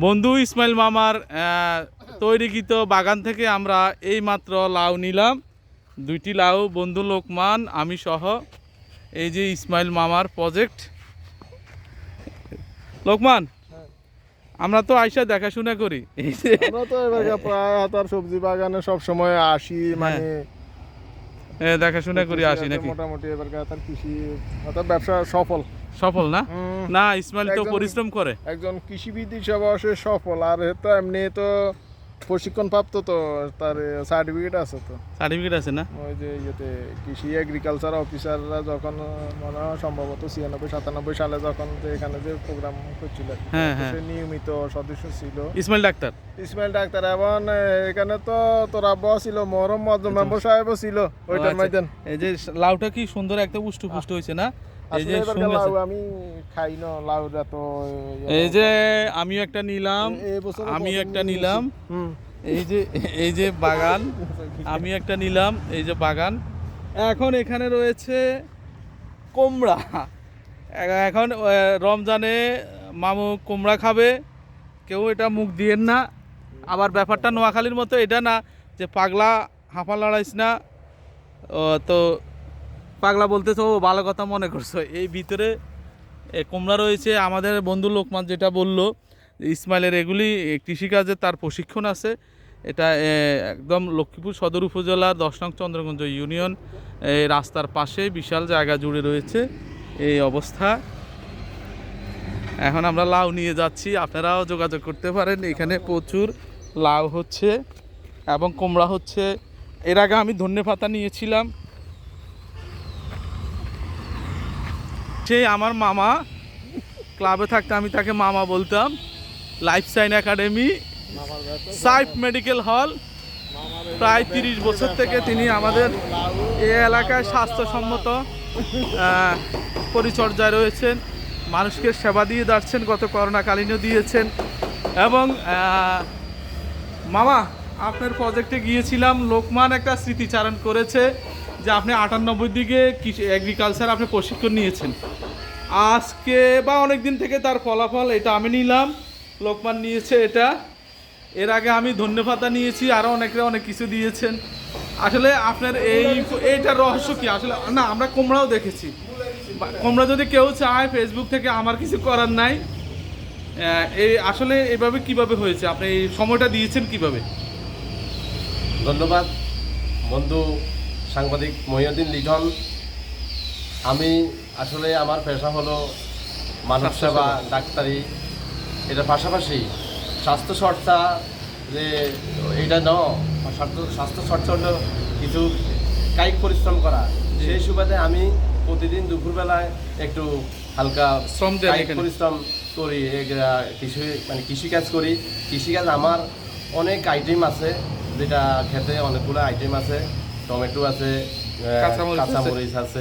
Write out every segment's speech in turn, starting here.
বন্ধু ইসমাইল মামার তৈরিকৃত বাগান থেকে আমরা এই মাত্র লাউ নিলাম। দুইটি লাউ বন্ধু লোকমান আমি সহ এই যে ইসমাইল মামার প্রজেক্ট লোকমান আমরা তো আইসা দেখাশোনা করি। আমরা তো প্রায় হাতার সবজি বাগানে সব সময় আসি মানে দেখাশোনা করি আসি নাকি? মোটামুটি এবার কৃষি ব্যবসা সফল। সফল না? না ইসমাইল তো পরিশ্রম করে। একজন কৃষিবিদ হিসাবে অবশ্য সফল। আর তো এমনি তো প্রশিক্ষণ প্রাপ্ত তো তার সার্টিফিকেট আছে তো। সার্টিফিকেট আছে না? ওই যে ইয়েতে কৃষি এগ্রিকালচার অফিসাররা যখন মনে হয় সম্ভবত ছিয়ানব্বই সাতানব্বই সালে যখন যে এখানে যে প্রোগ্রাম করছিল হ্যাঁ, হ্যাঁ। সে নিয়মিত সদস্য ছিল। ইসমাইল ডাক্তার? ইসমাইল ডাক্তার এবং এখানে তো তোর আব্বা ছিল মহরম মজ্জ মেম্বার সাহেবও ছিল ওইটার আচ্ছা। মধ্যে এই যে লাউটা কি সুন্দর একটা পুষ্ট পুষ্ট হয়েছে না? এই যে আমি খাই না লাউটা তো এই যে আমিও একটা নিলাম আমি একটা নিলাম। এই যে এই যে বাগান আমি একটা নিলাম এই যে বাগান। এখন এখানে রয়েছে কুমড়া। এখন রমজানে মামু কুমড়া খাবে কেউ এটা মুখ দিয়েন না। আবার ব্যাপারটা নোয়াখালীর মতো এটা না যে পাগলা হাঁপা লড়াইস না। তো পাগলা বলতেছো, ও, ভালো কথা মনে করছ। এই ভিতরে কুমড়া রয়েছে। আমাদের বন্ধু লোকমান যেটা বলল, ইসমাইলের এগুলি কৃষিকাজে তার প্রশিক্ষণ আছে। এটা একদম লক্ষ্মীপুর সদর উপজেলার দশ নং চন্দ্রগঞ্জ ইউনিয়ন এই রাস্তার পাশে বিশাল জায়গা জুড়ে রয়েছে এই অবস্থা। এখন আমরা লাউ নিয়ে যাচ্ছি। আপনারাও যোগাযোগ করতে পারেন। এখানে প্রচুর লাউ হচ্ছে এবং কুমড়া হচ্ছে। এর আগে আমি ধনে পাতা নিয়েছিলাম। সেই আমার মামা, ক্লাবে থাকতে আমি তাকে মামা বলতাম। Life sign academy, Saif medical hall. প্রায় তিরিশ বছর থেকে তিনি আমাদের এ এলাকায় স্বাস্থ্যসম্মত পরিচর্যায় রয়েছেন। মানুষকে সেবা দিয়ে যাচ্ছেন, গত করোনাকালীনও দিয়েছেন। এবং মামা, আপনার প্রজেক্টে গিয়েছিলাম, লোকমান একটা স্মৃতিচারণ করেছে যে আপনি আটানব্বই দিকে কৃষি অ্যাগ্রিকালচার আপনি প্রশিক্ষণ নিয়েছেন। আজকে বা অনেক দিন থেকে তার ফলাফল এটা আমি নিলাম, লোকমান নিয়েছে এটা। এর আগে আমি ধন্যপাতা নিয়েছি আরও অনেকরা অনেক কিছু দিয়েছেন। আসলে আপনার এই এইটার রহস্য কি? আসলে না, আমরা কোমড়াও দেখেছি। কোমড়া যদি কেউ চায় ফেসবুক থেকে আমার কিছু করার নাই। এই আসলে এভাবে কীভাবে হয়েছে? আপনি এই সময়টা দিয়েছেন কীভাবে? ধন্যবাদ। বন্ধু সাংবাদিক মহিউদ্দিন লিজন আমি আসলে আমার পেশা হলো মানব সেবা ডাক্তারি। এটার পাশাপাশি স্বাস্থ্য চর্চা যে এটা ন স্বাস্থ্য স্বাস্থ্য চর্চা হলো কিছু কায়িক পরিশ্রম করা। সেই সুবাদে আমি প্রতিদিন দুপুরবেলায় একটু হালকা শ্রম। পরিশ্রম করি কৃষি মানে কৃষিকাজ করি কৃষিকাজ আমার অনেক আইটেম আছে যেটা খেতে অনেকগুলো আইটেম আছে টমেটো আছে কাঁচামরিচ আছে?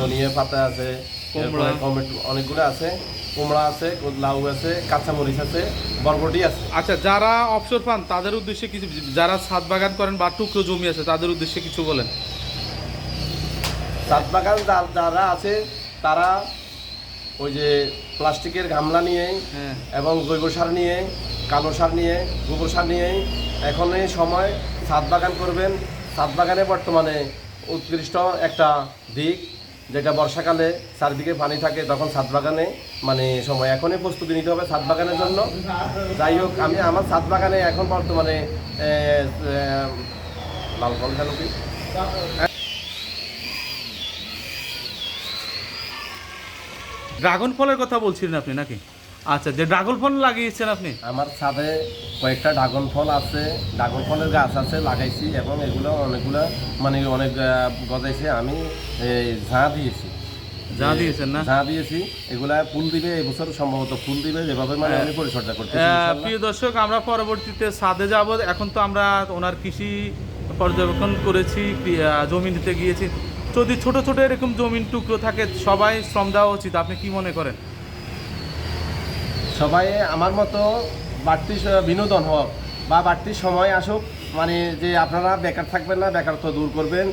ধনিয়া পাতা আছে কুমড়া। টমেটো অনেকগুলো আছে কুমড়া আছে লাউ আছে কাঁচামরিচ আছে বরবটি আছে আচ্ছা যারা অবসর পান তাদের উদ্দেশ্যে কিছু যারা ছাদ বাগান করেন বা টুকরো জমি আছে তাদের উদ্দেশ্যে কিছু বলেন চাঁদ বাগান যারা আছে তারা ওই যে প্লাস্টিকের গামলা নিয়ে হ্যাঁ। এবং জৈব সার নিয়ে কালো সার নিয়ে গোবর সার নিয়ে এখন এই সময় ছাদ বাগান করবেন। ছাদ বাগানে বর্তমানে উৎকৃষ্ট একটা দিক যেটা বর্ষাকালে চারদিকে পানি থাকে তখন ছাদ বাগানে মানে সময় এখনই প্রস্তুতি নিতে হবে ছাদ বাগানের জন্য। যাই হোক আমি আমার ছাদ বাগানে এখন বর্তমানে লাল ফল খেলো ড্রাগন ফলের কথা বলছিলেন আপনি নাকি? আচ্ছা যে ড্রাগন ফল লাগিয়েছেন আপনি? আমার ছাদে কয়েকটা ড্রাগন ফল আছে ড্রাগন ফলের গাছ আছে লাগাইছি এবং এগুলো অনেকগুলো মানে অনেক গজাইছে আমি ঝাঁ দিয়েছি। যা দিয়েছেন না? ঝাঁ দিয়েছি এগুলা ফুল দিবে এবছর সম্ভবত ফুল দিবে যেভাবে মানে আমি পরিচর্যা করতেছি আহ, প্রিয় দর্শক আমরা পরবর্তীতে ছাদে যাব। এখন তো আমরা ওনার কৃষি পর্যবেক্ষণ করেছি জমি নিতে গিয়েছি। যদি ছোট ছোট এরকম জমিন টুকরো থাকে সবাই শ্রম দেওয়া উচিত। আপনি কি মনে করেন? সবাই আমার মতো বাড়তি বিনোদন হোক বা বাড়তি সময় আসুক মানে যে আপনারা বেকার থাকবেন না বেকারত্ব দূর করবেন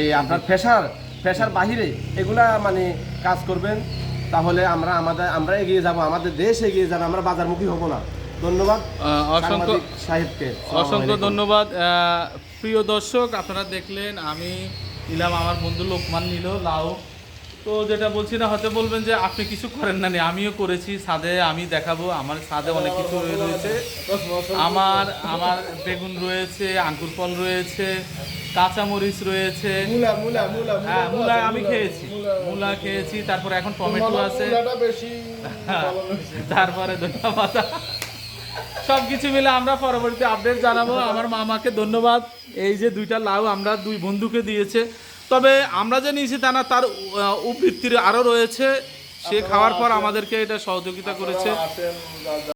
এই আপনার ফেসার ফেসার বাহিরে এগুলা মানে কাজ করবেন তাহলে আমরা আমাদের আমরা এগিয়ে যাব আমাদের দেশ এগিয়ে যাবে আমরা বাজারমুখী হব না। ধন্যবাদ অসংখ্য সাহেবকে। অসংখ্য ধন্যবাদ। প্রিয় দর্শক আপনারা দেখলেন আমি নিলাম আমার বন্ধু লোকমান নিল লাউ তো যেটা বলছি না হয়তো বলবেন যে আপনি কিছু করেন না আমিও করেছি ছাদে আমি দেখাবো আমার ছাদে অনেক কিছু রয়েছে। আমার আমার বেগুন রয়েছে আঙ্কুর ফল রয়েছে কাঁচামরিচ রয়েছে। হ্যাঁ মূলা আমি খেয়েছি মূলা খেয়েছি তারপর এখন টমেটো আছে। তারপরে বেশি হ্যাঁ, ফলন হয়েছে। তারপরে ধন্যবাদ সব কিছু মিলে আমরা পরবর্তী আপডেট জানাব। আমার মামাকে ধন্যবাদ। এই যে দুইটা লাউ আমরা দুই বন্ধুকে দিয়েছে। তবে আমরা যে নিয়েছি তা না, তার উপবৃত্তির আরও রয়েছে। সে খাওয়ার পর আমাদেরকে এটা সহযোগিতা করেছে।